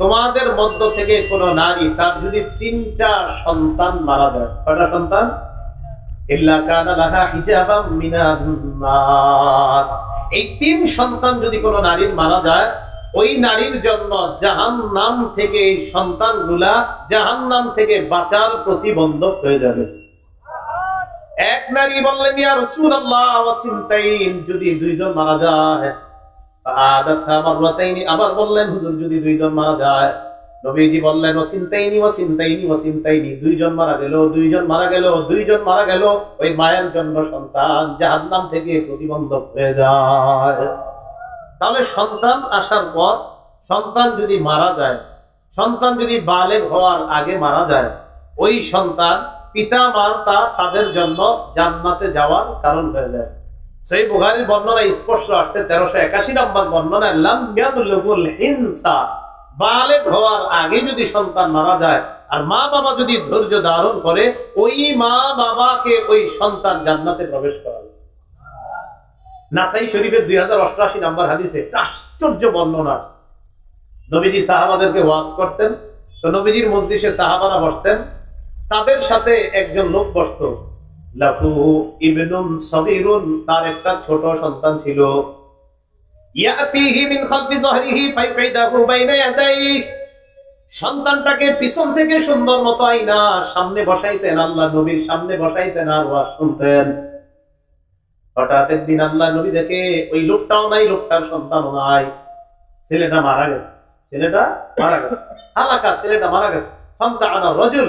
তোমাদের মধ্য থেকে কোন নারী, তার যদি তিনটা সন্তান মারা যায়, কয়টা সন্তান। এই তিন সন্তান যদি কোনো নারীর মারা যায়, ওই নারীর জন্য জাহান নাম থেকে এই জাহান নাম থেকে বাঁচার প্রতিবন্ধক হয়ে যাবে। এক নারী বললেন যদি দুইজন মারা যায় আবার বললেন, হুজুর, যদি দুইজন মারা যায়? নবীজি বললেন, ওয়াসিনতাইনি ওয়াসিনতাইনি ওয়াসিনতাইনি। দুইজন মারা গেল, দুইজন মারা গেল, দুইজন মারা গেল। ওই মায়ের জন্য সন্তান জাহান্নাম থেকে প্রতিবন্ধক হয়ে যায়। তাহলে সন্তান আসার পর, সন্তান যদি মারা যায়, সন্তান যদি বালেগ হওয়ার আগে মারা যায়, ওই সন্তান পিতা মাতা তাদের জন্য জান্নাতে যাওয়ার কারণ হয়ে যায়। সেই বুহারির বর্ণনা স্পষ্ট আসছে, তেরোশো একাশি নম্বর বর্ণনা লামিয়াদুল হিংসা বালেগ হওয়ার আগে যদি সন্তান মারা যায়, আর মা বাবা যদি ধৈর্য ধারণ করে, ওই মা বাবাকে ওই সন্তান জান্নাতে প্রবেশ করাবে নাসাই শরীফের দুই হাজার অষ্টআশি নম্বর হাদিসে আশ্চর্য বর্ণনা নবীজি সাহাবাদেরকে ওয়াজ করতেন, তো নবীজির মসজিদে সাহাবারা বসতেন, তাদের সাথে একজন লোক বসত লাহু ইবনুন সগীরুন, তার একটা ছোট সন্তান ছিল। ইয়াতিহি মিন খালফি যহরিহি বাইনা সন্তানটাকে পিছন থেকে সুন্দর মতো আইনা সামনে বসাইতেন আল্লাহ নবীর সামনে বসাইতেন আর ওয়াজ শুনতেন। হঠাৎ একদিন আল্লাহ নবী দেখে, ওই লোকটাও নাই, লোকটার সন্তানও নাই। ছেলেটা মারা গেছে। ছেলেটা মারা গেছে। হালাকা ছেলেটা মারা গেছে। ফান্তা আনা রজুল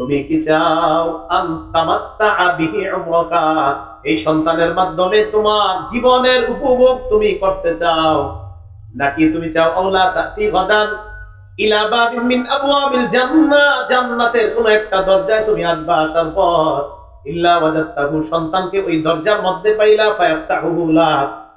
তুমি কি চাও এই সন্তানের মাধ্যমে তোমার জীবনের উপভোগ তুমি করতে চাও। নাকি তুমি চাও জান্নাতের কোন একটা দরজায় তুমি আসবা আসার পর ইল্লা ওয়াজাদতাহু, সন্তানকে ওই দরজার মধ্যে পাইলা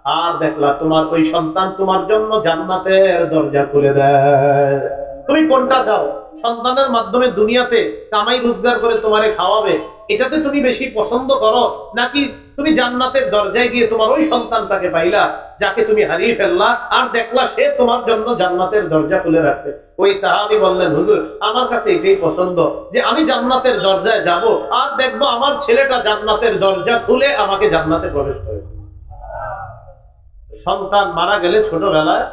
আর দেখলা তোমার ওই সন্তান তোমার জন্য জান্নাতের দরজা খুলে দেয়। তুমি কোনটা চাও? সন্তানের মাধ্যমে দুনিয়াতে কামাই রোজগার করে তোমারে খাওয়াবে, এটাতে তুমি বেশি পছন্দ করো? নাকি তুমি জান্নাতের দরজায় গিয়ে তোমার ওই সন্তানটাকে পাইলা, যাকে তুমি হারিয়ে ফেললা, আর দেখলা সে তোমার জন্য জান্নাতের দরজা খুলে রাখছে? ওই সাহাবি বললেন, হুজুর, আমার কাছে এটাই পছন্দ যে আমি জান্নাতের দরজায় যাব, আর দেখব আমার ছেলেটা জান্নাতের দরজা খুলে আমাকে জান্নাতে প্রবেশ করে। সন্তান মারা গেলে ছোটবেলায়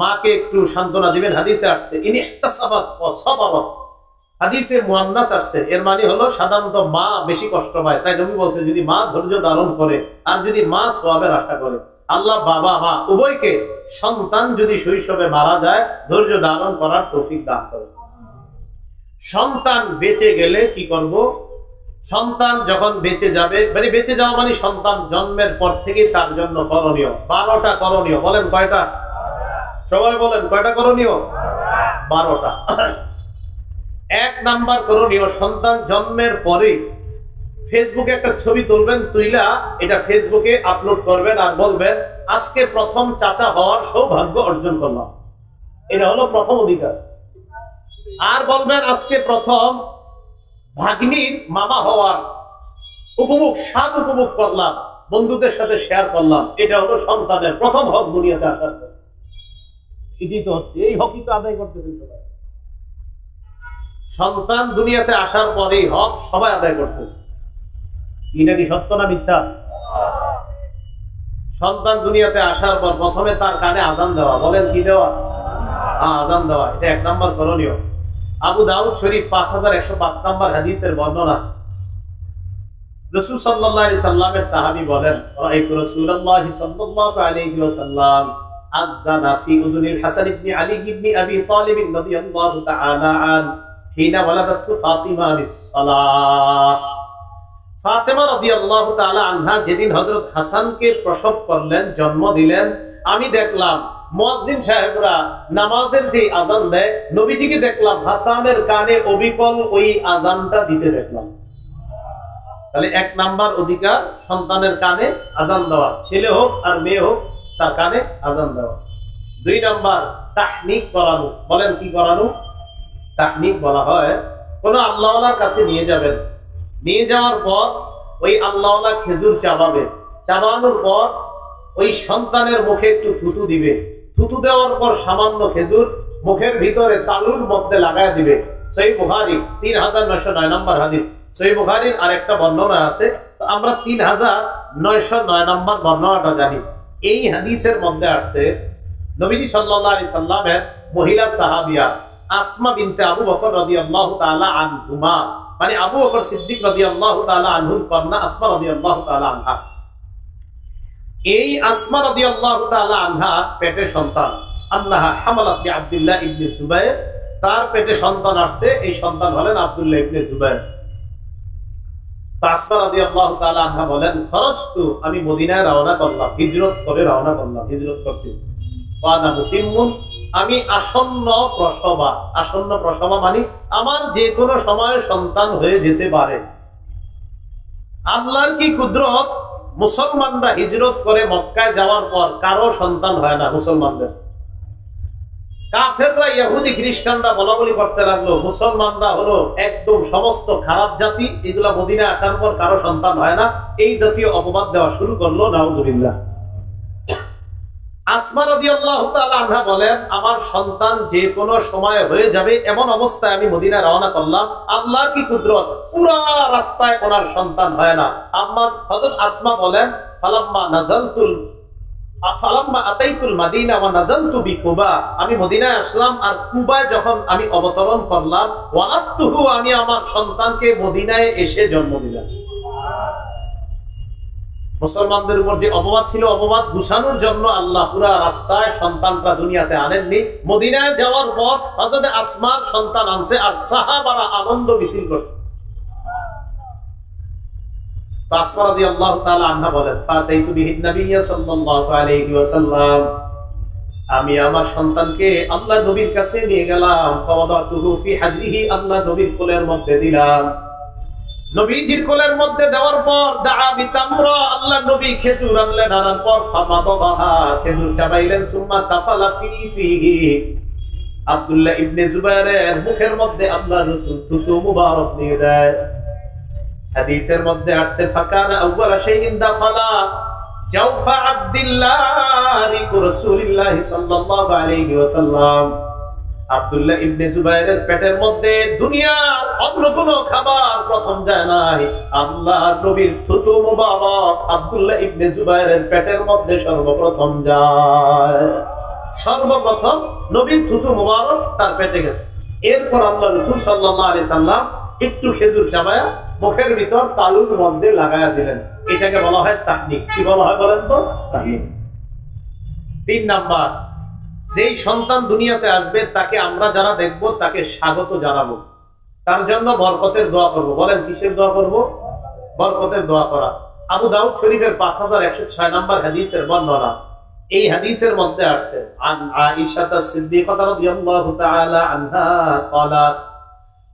মাকে একটু সান্ত্বনা দিবেন, হাদিসে আসছে, ইনি একটা সাবাত অসবাবত হাদিসে মুয়ান্নাস আসছে, এর মানে হলো সাধারণত মা বেশি কষ্ট পায়। তাই নবী বলছে, যদি মা ধৈর্য ধারণ করে, আর যদি মা সোয়াবের আশা করে, আল্লাহ বাবা, মা উভয়কে সন্তান যদি শৈশবে মারা যায়, ধৈর্য ধারণ করার তৌফিক দান করে সন্তান বেঁচে গেলে কি করব? সন্তান যখন বেঁচে যাবে মানে বেঁচে যাওয়া মানে সন্তান জন্মের পর থেকে তার জন্য করণীয়, বারোটা করণীয়, বলেন কয়টা? সবাই বলেন, কয়টা করণীয়? বারোটা। এক নাম্বার করণীয়, সন্তান জন্মের পরে ফেসবুকে একটা ছবি তুলবেন, তুইলা এটা ফেসবুকে আপলোড করবেন আর বলবেন, আজকে প্রথম চাচা হওয়ার সৌভাগ্য অর্জন করলাম। এটা হলো প্রথম অধিকার। আর বলবেন, আজকে প্রথম ভাগ্নির মামা হওয়ার উপভোগ, স্বাদ উপভোগ করলাম, বন্ধুদের সাথে শেয়ার করলাম। এটা হলো সন্তানের প্রথম হক দুনিয়াতে আসার তো হচ্ছে এই হকই তো আদায় করতেছেন সবাই। সন্তান দুনিয়াতে আসার পর এই হক সবাই আদায় করতেছে এটা কি সত্য না মিথ্যা? সন্তান দুনিয়াতে আসার পর প্রথমে তার কানে আজান দেওয়া। বলেন কি দেওয়া? হ্যাঁ আজান দেওয়া। এটা এক নম্বর করণীয়। আবু দাউদ শরীফ পাঁচ হাজার একশো পাঁচ নম্বর হাদিসের বর্ণনা। রসুল সাল্লাহ আলি সাল্লামের সাহাবি বলেন রাইতু রাসূলুল্লাহ সাল্লাল্লাহু ওয়াসাল্লাম ফি হাসান ইবনে যেদিন হযরত হাসানকে প্রসব করলেন, জন্ম দিলেন, আমি দেখলাম মুয়াজ্জিন সাহেবরা নামাজের যে আজান দেয়, নবীজিকে দেখলাম হাসানের কানে অবিকল ওই আজানটা দিতে দেখলাম। তাহলে এক নাম্বার অধিকার সন্তানের কানে আজান দেওয়া, ছেলে হোক আর মেয়ে হোক তার কানে আজান দেওয়া। দুই নাম্বার, তাহনিক করানো। বলেন কি করানো? তাহনিক বলা হয়, কোন আল্লাহর কাছে নিয়ে যাবেন। নিয়ে যাওয়ার পর ওই আল্লাহওয়ালা খেজুর চাবাবে। চাবানোর পর ওই সন্তানের মুখে একটু থুতু দিবে। থুতু দেওয়ার পর সামান্য খেজুর মুখের ভিতরে তালুর মধ্যে লাগায় দিবে। সই বুহারি তিন হাজার নয়শো নয় নম্বর হাদিস। সই বুহারির আর একটা বর্ণনা আছে। তো আমরা তিন হাজার নয়শো নয় নম্বর বর্ণনাটা জানি। এই হাদিসের মধ্যে আসছে নবীজি সাল্লাহ আলি সাল্লামের মহিলা সাহাবিয়া আসমা বিনতে আবু বকর রদি আল্লাহ তালা আনহুমা মানে আবু বকর সিদ্দিক রদি আল্লাহ তালা আনহুর কন্যা আসমা রদি আল্লাহ তালা আনহা। এই আসমা রদি আল্লাহ তালা আনহা পেটের সন্তান। আল্লাহ হামালাত আব্দুল্লাহ ইবনে জুবাইর, তার পেটে সন্তান আসছে, এই সন্তান হলেন আব্দুল্লাহ ইবনে জুবাইর তাসমা রদি আল্লাহ তালা আনহা আসন্ন প্রসবা আসন্ন প্রসবা মানে আমার সময় সন্তান হয়ে যেতে পারে। আল্লাহর কি ক্ষুদ্রত মুসলমানরা হিজরত করে মক্কায় যাওয়ার পর কারও সন্তান হয় না, মুসলমানদের। কাফেররা খ্রিস্টানরা বলা বলি করতে লাগল, মুসলমানরা হলো একদম সমস্ত খারাপ জাতি, এগুলা আসার পর কারও সন্তান হয় না। এই জাতীয় অপবাদ দেওয়া শুরু করল আসমা তাআলা আনহা বলেন, আমার সন্তান যে কোনো সময় হয়ে যাবে, এমন অবস্থায় আমি মদিনা রওনা করলাম আল্লাহ কি কুদরত? পুরা রাস্তায় ওনার সন্তান হয় না। হযরত আসমা বলেন, ফালাম্মা নাজালতুল আমি মদিনায় আসলাম আর কুবায় যখন আমি অবতরণ করলাম আমি আমার সন্তানকে মদিনায় এসে জন্ম দিলাম মুসলমানদের উপর যে অপবাদ ছিল, অপবাদ ঘুষানোর জন্য আল্লাহ পুরা রাস্তায় সন্তানটা দুনিয়াতে আনেননি। মদিনায় যাওয়ার পর আসমার সন্তান আনছে আর সাহাবারা আনন্দ মিছিল করছে। আমি আমার সন্তানকে আল্লাহ নবীর কাছে নিয়ে গেলাম। আল্লাহ নবীর কোলের মধ্যে দিলাম। নবীজির কোলের মধ্যে দেওয়ার পর দাআবি তামরা আল্লাহ নবী খেজুর আনলেন, আনার পর ফামাদাহা খেজুর চাবাইলেন, সুম্মা তাফালা ফি ফিহি। আব্দুল্লাহ ইবনে জুবাইরের মুখের মধ্যে আল্লাহ রাসূল থুতু মুবারক দিয়ে দেয়। হাদিসের মধ্যে আসছে, ফাকানা আউয়ালা শাইইন দাখালা জাওফা আব্দুল্লাহ রাসূলুল্লাহ সাল্লাল্লাহু আলাইহি ওয়াসাল্লাম। আব্দুল্লাহ ইবনে জুবাইরের পেটের মধ্যে দুনিয়ার অন্য কোন খাবার প্রথম যায় নাই। আল্লাহ নবীর থুতু মুবারক আব্দুল্লাহ ইবনে জুবাইরের পেটের মধ্যে সর্বপ্রথম যায়। সর্বপ্রথম নবীর থুতু মুবারক তার পেটে গেছে। এরপর আল্লাহ রসুল সাল্লাল্লাহু আলাইহি সাল্লাম একটু খেজুর চাবায়া মুখের ভিতর তালুর মধ্যে লাগায়া দিলেন এটাকে বলা হয় তাকনিক কি বলা হয় বলেন তো তাকনিক তিন নাম্বার যেই সন্তান দুনিয়াতে আসবে তাকে আমরা যারা দেখব তাকে স্বাগত জানাবো তার জন্য বরকতের দোয়া করব বলেন কিসের দোয়া করব বরকতের দোয়া করা আবু দাউদ শরীফের পাঁচ হাজার একশো ছয় নম্বর হাদিসের বর্ণনা এই হাদিসের মধ্যে আসছে আন আয়েশা সিদ্দিকাহ রাদিয়াল্লাহু তাআলা আনহা قالت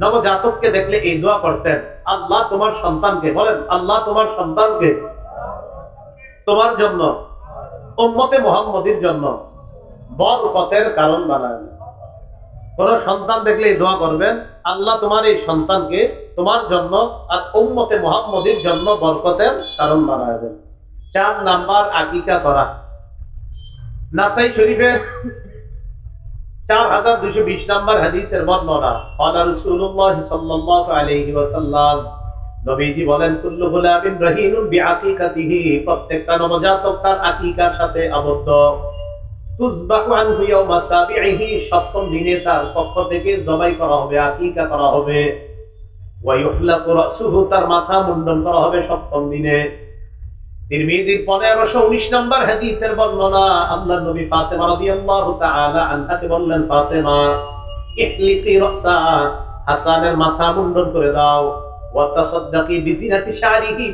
নবজাতককে দেখলে এই দোয়া করতেন, আল্লাহ তোমার সন্তানকে, বলেন, আল্লাহ তোমার সন্তানকে তোমার জন্য, উম্মতে মোহাম্মদের জন্য বরকতের কারণ কোন সন্তান দেখলে দোয়া করবেন, আল্লাহ তোমার এই সন্তানকে তোমার জন্য আর উম্মতে মোহাম্মদের জন্য বরকতের কারণ বানায় দেন। চার নাম্বার আকিকা করা। নাসাই শরীফের আবদ্ধ। সপ্তম দিনে তার পক্ষ থেকে জবাই করা হবে আকিকা করা হবে। তার মাথা মুন্ডন করা হবে সপ্তম দিনে। তিরমিজির 1519 নম্বর হাদিসের বর্ণনা আল্লাহর নবী ফাতেমা তাআলা বললেন, ফাতেমা ইহলিকি রাসা, হাসানের মাথা মুন্ডন করে দাও। ওয়া তাসাদদাকি বিজিনাতি শারিহি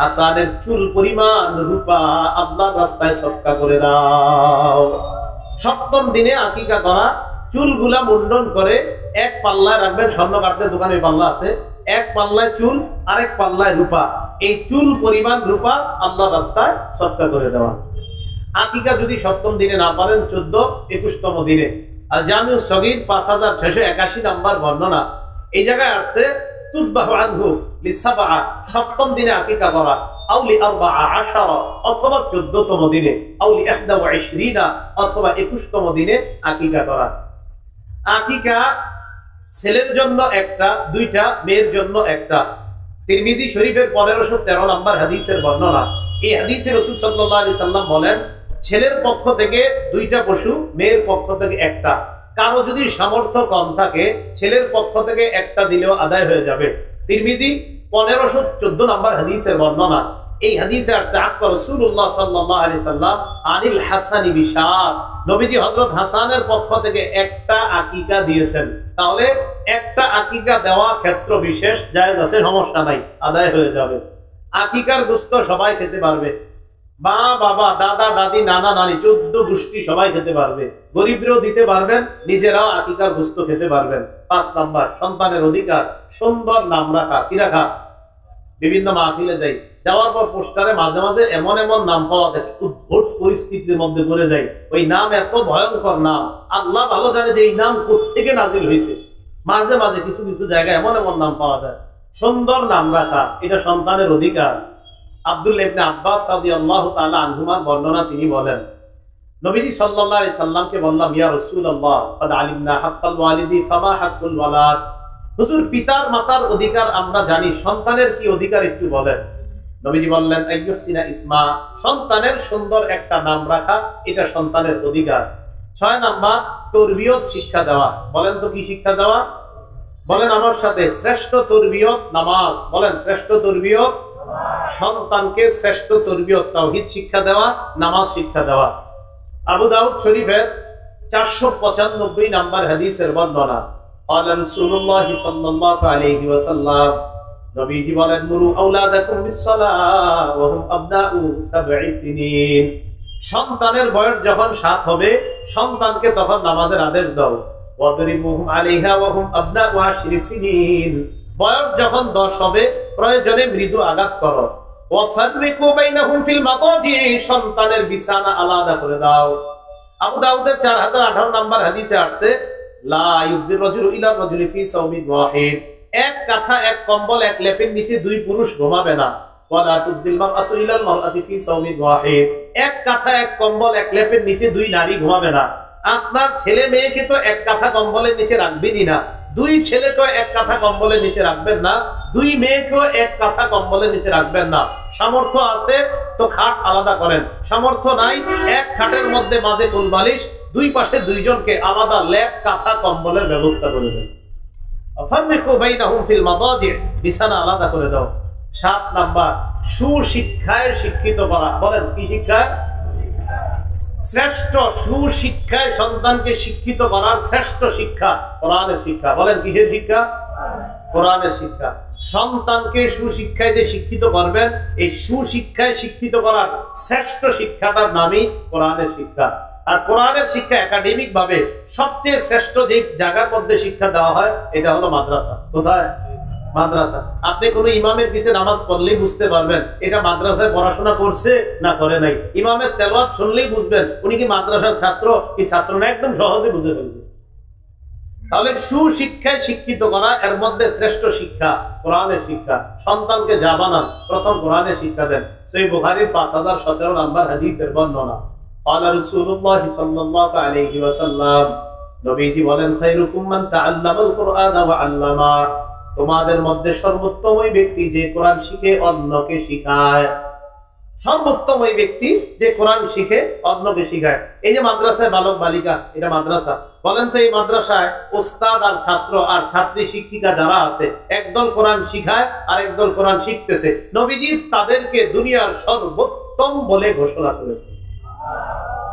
হাসানের চুল পরিমাণ রূপা আল্লাহর রাস্তায় সদকা করে দাও। সপ্তম দিনে আকিকা করা চুলগুলা মুন্ডন করে এক পাল্লায় রাখবেন স্বর্ণ কাঠের দোকানে পাল্লা আছে, এক পাল্লায় চুল, আরেক পাল্লায় রূপা। এই চুল পরিমাণ রূপা আল্লাহ রাস্তায় সৎকা করে দেওয়া। আকিকা যদি সপ্তম দিনে না পারেন, চোদ্দ একুশতম দিনে। আর জামিউ সগির পাঁচ হাজার ছয়শো একাশি নাম্বার বর্ণনা। এই জায়গায় আসছে সপ্তম দিনে আকিকা করা। আউলি আরবা আশারা, অথবা চোদ্দতম দিনে। আউলি ওয়া ইশরিনা অথবা একুশতম দিনে আকিকা করা। আকিকা ছেলের জন্য একটা, দুইটা, মেয়ের জন্য একটা। তিরমিজি শরীফের পনেরোশো তেরো নম্বর হাদিসের বর্ণনা। এই হাদিসে রসুল সাল্লাহ আলি সাল্লাম বলেন, ছেলের পক্ষ থেকে দুইটা পশু, মেয়ের পক্ষ থেকে একটা। কারও যদি সামর্থ্য কম থাকে, ছেলের পক্ষ থেকে একটা দিলেও আদায় হয়ে যাবে। তিরমিজি পনেরোশো চোদ্দ নম্বর হাদিসের বর্ণনা। এই হাদিসে আসছে আক্কা রাসূলুল্লাহ সাল্লাল্লাহু আলাইহি সাল্লাম আনিল হাসানি বিশাদ নবীজি হযরত হাসানের পক্ষ থেকে একটা আকিকা দিয়েছেন। তাহলে একটা আকিকা দেওয়া ক্ষেত্র বিশেষ জায়েজ আছে, সমস্যা নাই, আদায় হয়ে যাবে। আকিকার গোস্ত সবাই খেতে পারবে। মা, বাবা, দাদা, দাদি, নানা, নানি, চোদ্দ গোষ্ঠী সবাই খেতে পারবে। গরিবরাও দিতে পারবেন, নিজেরাও আকিকার গোস্ত খেতে পারবেন। পাঁচ নাম্বার, সন্তানের অধিকার, সুন্দর নাম রাখা, কি রাখা? বিভিন্ন মাহফিলে যাই, যাওয়ার পর পোস্টারে মাঝে মাঝে এমন এমন নাম পাওয়া যায় উদ্ভট পরিস্থিতির মধ্যে পড়ে যায়। ওই নাম এত ভয়ঙ্কর নাম, আল্লাহ ভালো জানে যে এই নাম কোথেকে নাজিল হয়েছে। মাঝে মাঝে কিছু কিছু জায়গায় এমন এমন নাম পাওয়া যায়। সুন্দর নাম রাখা, এটা সন্তানের অধিকার। আব্দুল ইবনে আব্বাস সাদি আল্লাহ তালা আনহুমার বর্ণনা তিনি বলেন, নবীজি সাল্লাহ সাল্লামকে বললাম, ইয়া রসুল আল্লাহ আলিমনা হাক্কাল ওয়ালিদি, ফামা হাক্কুল ওয়ালাদ? হুজুর, পিতার মাতার অধিকার আমরা জানি, সন্তানের কি অধিকার একটু বলেন। নবীজি বললেন আইয়ুহসিনা ইসমা সন্তানের সুন্দর একটা নাম রাখা, এটা সন্তানের অধিকার। ছয় নাম্বার, তরবিয়ত শিক্ষা দেওয়া। বলেন তো কি শিক্ষা দেওয়া? বলেন আমার সাথে, শ্রেষ্ঠ তরবিয়ত নামাজ। বলেন, শ্রেষ্ঠ তরবিয়ত সন্তানকে শ্রেষ্ঠ তরবিয়ত, তাওহীদ শিক্ষা দেওয়া, নামাজ শিক্ষা দেওয়া। আবু দাউদ শরীফের চারশো পঁচানব্বই নাম্বার হাদিসের বর্ণনা। قال رسول الله صلى الله عليه وسلم নবীজি বলেন মুরু আওলাদাকুম বিসসালাহ ওয়া হুম আবনাউ সাবঈ সিনিন সন্তানের বয়স যখন সাত হবে সন্তানকে তখন নামাজের আদেশ দাও ওয়াদরিবুহুম আলাইহা ওয়া হুম আবনাউ আশরি সিনিন বয়স যখন দশ হবে প্রয়োজনে মৃদু আঘাত করো ওয়াফাররিকু বাইনাহুম ফিল মাদাজি সন্তানের বিছানা আলাদা করে দাও আবু দাউদের 4018 নাম্বার হাদিসে আসছে এক কাঁথা, এক কম্বল, এক লেপের নিচে দুই পুরুষ ঘুমাবে না। ইলাল এক কাঁথা, এক কম্বল, এক লেপের নিচে দুই নারী ঘুমাবে না। আপনার ছেলে মেয়েকে তো এক কাঁথা কম্বলের নিচে রাখবেনই না। দুই ছেলেকেও এক কাঁথা কম্বলের নিচে রাখবেন না, দুই মেয়েকেও এক কাঁথা কম্বলের নিচে রাখবেন না। সামর্থ্য আছে, তো খাট আলাদা করেন। সামর্থ্য নাই, এক খাটের মধ্যে মাঝে ফুল বালিশ, দুই পাশে দুইজনকে আলাদা ল্যাপ কাঁথা কম্বলের ব্যবস্থা করে দেন। আলাদা করে দাও। সাত নাম্বার, সুশিক্ষায় শিক্ষিত করা। বলেন, কি শিক্ষায়? শ্রেষ্ঠ সুশিক্ষায় সন্তানকে শিক্ষিত করার শ্রেষ্ঠ শিক্ষা কোরআনের শিক্ষা। বলেন, কিসের শিক্ষা? কোরআনের শিক্ষা। সন্তানকে সুশিক্ষায় যে শিক্ষিত করবেন, এই সুশিক্ষায় শিক্ষিত করার শ্রেষ্ঠ শিক্ষাটার নামই কোরআনের শিক্ষা। আর কোরআনের শিক্ষা একাডেমিক ভাবে সবচেয়ে শ্রেষ্ঠ যে জায়গার মধ্যে শিক্ষা দেওয়া হয়, এটা হলো মাদ্রাসা। কোথায়? মাদ্রাসা আপনি কোনো ইমামের পিছে নামাজ পড়লেই বুঝতে পারবেন এটা মাদ্রাসায় পড়াশোনা করছে না করে নাই ইমামের তেলাওয়াত শুনলেই বুঝবেন উনি কি মাদ্রাসার ছাত্র কি ছাত্র না একদম সহজে বুঝে ফেলবে তাহলে সুশিক্ষায় শিক্ষিত করা এর মধ্যে শ্রেষ্ঠ শিক্ষা কোরআনের শিক্ষা সন্তানকে যা বানান প্রথম কোরআনের শিক্ষা দেন সেই বুখারির পাঁচ হাজার সতেরো নাম্বার হাদিসের বর্ণনা قال رسول الله صلى الله عليه وسلم নবীজি বলেন খায়রুকুম মান তাআল্লামাল কুরআন ওয়া আল্লামা তোমাদের মধ্যে সর্বোত্তম ওই ব্যক্তি যে কোরআন শিখে অন্যকে শিখায়। সর্বোত্তম ওই ব্যক্তি যে কোরআন শিখে অন্যকে শিখায়। এই যে মাদ্রাসায় বালক বালিকা, এটা মাদ্রাসা। বলেন তো এই মাদ্রাসায় ওস্তাদ আর ছাত্র আর ছাত্রী শিক্ষিকা যারা আছে, একদল কোরআন শিখায় আর একদল কোরআন শিখতেছে। নবীজি তাদেরকে দুনিয়ার সর্বোত্তম বলে ঘোষণা করেছে।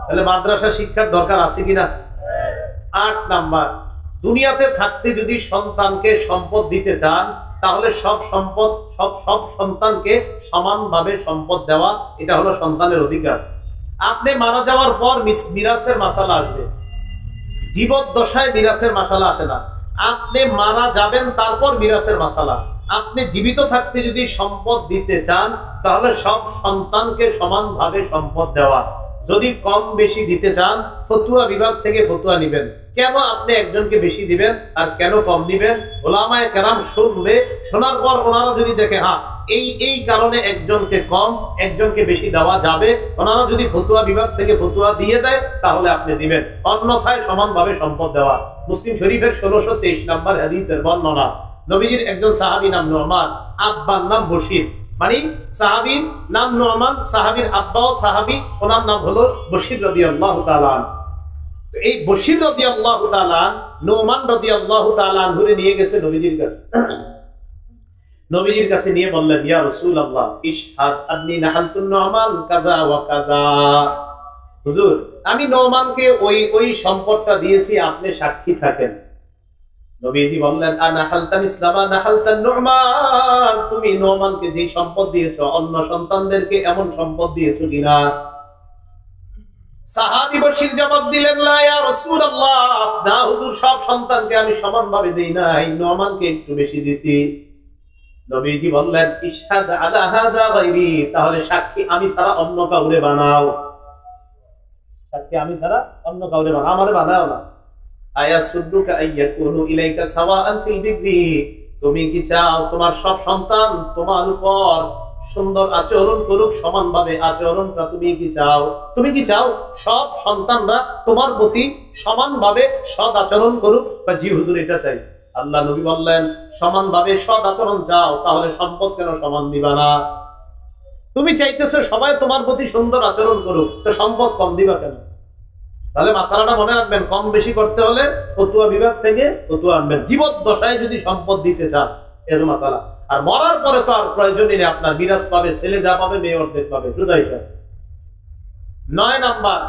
তাহলে মাদ্রাসা শিক্ষার দরকার আছে কিনা? আট নাম্বার। দুনিয়াতে থাকতে যদি সন্তানকে সম্পদ দিতে চান, তাহলে সব সম্পদ, সব সব সন্তানকে সমানভাবে সম্পদ দেওয়া, এটা হলো সন্তানের অধিকার। আপনি মারা যাওয়ার পর মিরাসের মাসালা আসবে। জীবদ্দশায় মিরাসের মাসালা আসে না। আপনি মারা যাবেন, তারপর মিরাসের মাসালা। আপনি জীবিত থাকতে যদি সম্পদ দিতে চান, তাহলে সব সন্তানকে সমানভাবে সম্পদ দেওয়া। যদি কম বেশি দিতে চান, ফতুয়া বিভাগ থেকে ফতুয়া নিবেন। কেন আপনি একজনকে বেশি দিবেন আর কেন কম নিবেন? ওলামায় কেরাম শুনবে শোনার পর ওনারা যদি দেখে হ্যাঁ এই এই কারণে একজনকে কম, একজনকে বেশি দেওয়া যাবে। ওনারা যদি ফতুয়া বিভাগ থেকে ফতুয়া দিয়ে দেয়, তাহলে আপনি দিবেন। অন্যথায় সমানভাবে সম্পদ দেওয়া। মুসলিম শরীফের ষোলোশো তেইশ নাম্বার হাদিসের বর্ণনা। নবীজির একজন সাহাবি নাম নোমান আব্বার নাম বশির। মানে নাম সাহাবির সাহাবি, ওনার নাম হলো বশির রবি আল্লাহ তালান এই বশির রবি আল্লাহ তালান নোমান রবি আল্লাহ তালান ঘুরে নিয়ে গেছে নবীজির কাছে। নবীজির কাছে নিয়ে বললেন, ইয়া রসুল আল্লাহ ইশহাদ আপনি নাহালতুন নোমান কাজা ওয়া কাজা হুজুর, আমি নোমানকে ওই ওই সম্পদটা দিয়েছি, আপনি সাক্ষী থাকেন। নবীজি বললেন, আনা হালতান ইসলামা নাহালতান নোমান। তুমি নোমানকে যে সম্পদ দিয়েছ, অন্য সন্তানদেরকে এমন সম্পদ দিয়েছ কিনা? জবাব দিলেন, লা ইয়া রাসূলুল্লাহ। না, হুজুর, সব সন্তানকে আমি দেই একটু বেশি দিছি। নবীজি বললেন, ইশহাদ আলা হাদা তাহলে সাক্ষী আমি ছাড়া অন্য কাউরে বানাও। সাক্ষী আমি ছাড়া অন্য কাউরে বানাও। আমারে বানাও না। তুমি কি চাও তোমার সব সন্তান তোমার উপর সুন্দর আচরণ করুক, সমানভাবে আচরণটা তুমি কি চাও? তুমি কি চাও সব সন্তানরা তোমার প্রতি সমানভাবে সৎ আচরণ করুক? বা জি, হুজুর, এটা চাই। আল্লাহ নবী বললেন, সমানভাবে সৎ আচরণ চাও, তাহলে সম্পদ কেন সমান দিবা না? তুমি চাইতেছো সবাই তোমার প্রতি সুন্দর আচরণ করুক, তো সম্পদ কম দিবা কেন? তাহলে মাসালাটা মনে রাখবেন, কম বেশি করতে হলে ফতুয়া বিভাগ থেকে ফতুয়া আনবেন। জীবদ্দশায় যদি সম্পদ দিতে চান, এর মাসালা। আর মরার পরে তো আর প্রয়োজনই নেই, আপনার বিরাজ পাবে, ছেলে যা পাবে, মেয়ে অর্ধেক পাবে সুদাই নয় নাম্বার,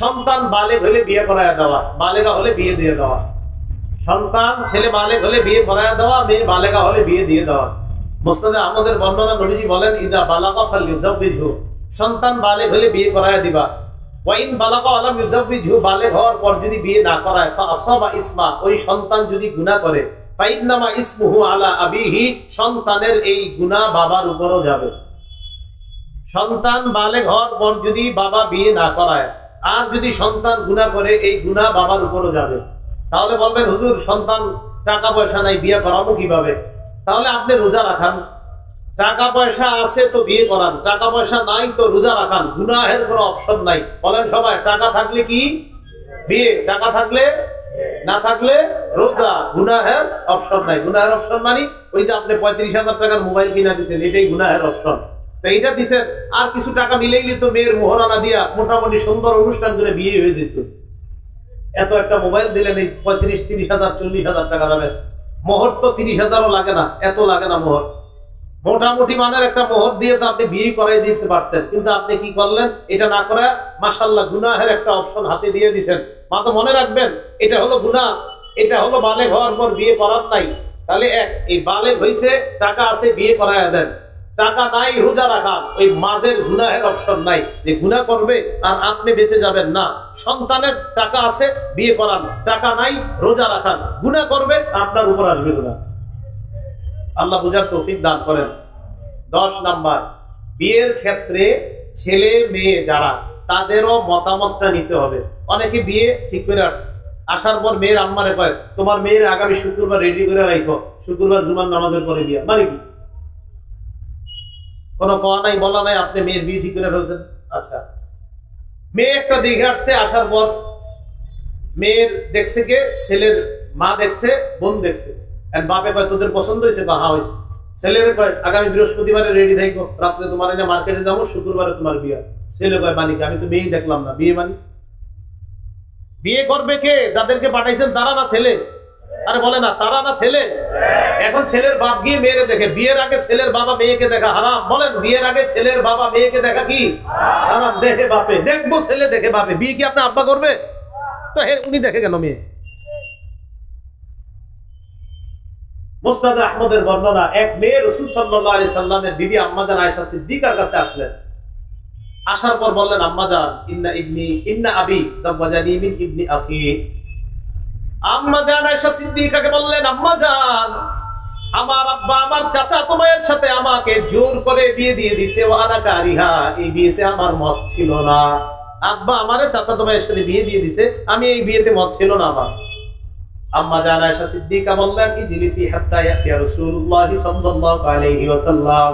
সন্তান বালেগ হলে বিয়ে করায় দেওয়া বালেগা হলে বিয়ে দিয়ে দেওয়া। সন্তান ছেলে বালেগ হলে বিয়ে করায় দেওয়া, মেয়ে বালেগা হলে বিয়ে দিয়ে দেওয়া। মোস্তাদে আমাদের বর্ণনা নবীজি বলেন, ইদা বালাকা ফাল ইউজাউবিজহু সন্তান বালেগ হলে বিয়ে করায় দিবা। ওয়াইন বালাকা আলাম বালেগ হওয়ার পর যদি বিয়ে না করায় ফা আসাবা ইসমা, ওই সন্তান যদি গুনাহ করে, ফাইন্নামা ইসমুহু আলা আবিহি, সন্তানের এই গুনাহ বাবার উপরও যাবে। সন্তান বালেগ হওয়ার পর যদি বাবা বিয়ে না করায়, আর যদি সন্তান গুনাহ করে, এই গুনাহ বাবার উপরও যাবে। তাহলে বলবেন, হুজুর, সন্তান টাকা পয়সা নাই, বিয়ে করাবো কীভাবে? তাহলে আপনি রোজা রাখান। টাকা পয়সা আছে তো বিয়ে করান টাকা পয়সা নাই তো রোজা রাখান, গুনাহের কোনো অপশন নাই। বলেন সবাই, টাকা থাকলে কি? বিয়ে। টাকা থাকলে? না থাকলে রোজা, গুনাহের অপশন নাই। গুনাহের অপশন মানে ওই যে আপনি পঁয়ত্রিশ হাজার টাকার মোবাইল কিনা দিচ্ছেন এটাই গুনাহের অপশন। তো এইটা দিচ্ছেন আর কিছু টাকা মিলেইলে তো মেয়ের মোহরানা দিয়া মোটামুটি সুন্দর অনুষ্ঠান করে বিয়ে হয়ে যেত। এত একটা মোবাইল দিলেন এই পঁয়ত্রিশ, তিরিশ হাজার, চল্লিশ হাজার টাকা দামের। মোহর তো তিরিশ হাজারও লাগে না, এত লাগে না মোহর। মোটামুটি মানের একটা মোহর দিয়ে তো আপনি বিয়ে করাই দিতে পারতেন। কিন্তু আপনি কি করলেন? এটা না করে মাসাল্লাহ গুনাহের একটা অপশন হাতে দিয়ে দিছেন। মা তো মনে রাখবেন, এটা হলো গুনাহ, এটা হলো বালেগ হওয়ার পর বিয়ে করার নাই। তাহলে এক, এই বালেগ হয়েছে টাকা আছে, বিয়ে করায় দেন। টাকা নাই, রোজা রাখা, ওই মাঝের গুনাহের অপশন নাই। যে গুনাহ করবে আর আপনি বেঁচে যাবেন না। সন্তানের টাকা আছে, বিয়ে করান। টাকা নাই, রোজা রাখান। গুনাহ করবে, আপনার উপর আসবে গুনাহ। আল্লাহ বুঝার তৌফিক দান করেন। দশ নাম্বার, বিয়ের ক্ষেত্রে ছেলে মেয়ে যারা, তাদেরও মতামতটা নিতে হবে। অনেকে বিয়ে ঠিক করে আসছে আসার পর মেয়ের আম্মারে কয়, তোমার মেয়ের আগামী শুক্রবার রেডি করে রাখো শুক্রবার জুমার নামাজের পরে বিয়ে। মানে কি? কোনো কওয়া নাই, বলা নাই, আপনি মেয়ের বিয়ে ঠিক করে ফেলছেন? আচ্ছা। মেয়ে একটা দেখে আসছে, আসার পর মেয়ের দেখছে কে? ছেলের মা দেখছে, বোন দেখছে। আর বাপে কয়, তোদের পছন্দ হয়েছে? বা হ্যাঁ হয়েছে। ছেলেরে কয়, আগামী বৃহস্পতিবারে রেডি থাকো রাত্রে তোমার এনে মার্কেটে যাব, শুক্রবারে তোমার বিয়ে। ছেলে কয় মানিক আমি তো বিয়েই দেখলাম না। বিয়ে মানি বিয়ে করবে কে? যাদেরকে পাঠাইছেন তারা না ছেলে? আরে, বলে না, তারা না ছেলে? এখন ছেলের বাপ গিয়ে মেয়েরে দেখে, বিয়ের আগে ছেলের বাবা মেয়েকে দেখা, হারাম। বলেন, বিয়ের আগে ছেলের বাবা মেয়েকে দেখা কি? হারাম, দেখে বাপে। দেখব ছেলে, দেখে বাপে। বিয়ে কি আপনার আব্বা করবে? তো হে, উনি দেখে কেন মেয়ে? মুস্তাদ আহমদের বর্ণনা, এক রসুল সাল্লামের আম্মাজান আয়সা সিদ্দিকার কাছে আসলেন। আসার পর বললেন আম্মাজান ইন্না ইবনি, ইন্না আবি জাওয়াজানি মিন ইবনি আম্মাজান আয়সা সিদ্দিকাকে বললেন আম্মাজান আমার আব্বা, আমার চাচা তোমার সাথে আমাকে জোর করে বিয়ে দিয়ে দিছে ওয়ানা এই বিয়েতে আমার মত ছিল না। আব্বা, আমারে চাচা তোমার সাথে বিয়ে দিয়ে দিছে আমি এই বিয়েতে মত ছিল না আমার। আম্মা জান আয়েশা সিদ্দিকা বললেন, ইজলিসি হাত্তা ইয়াতিয়া রাসূলুল্লাহ সাল্লাল্লাহু আলাইহি ওয়াসাল্লাম।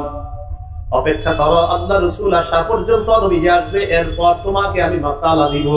অপেক্ষা করো, আল্লাহ রাসূল আসা পর্যন্ত নবী আসবে, এরপর তোমাকে আমি মাসালা দিব।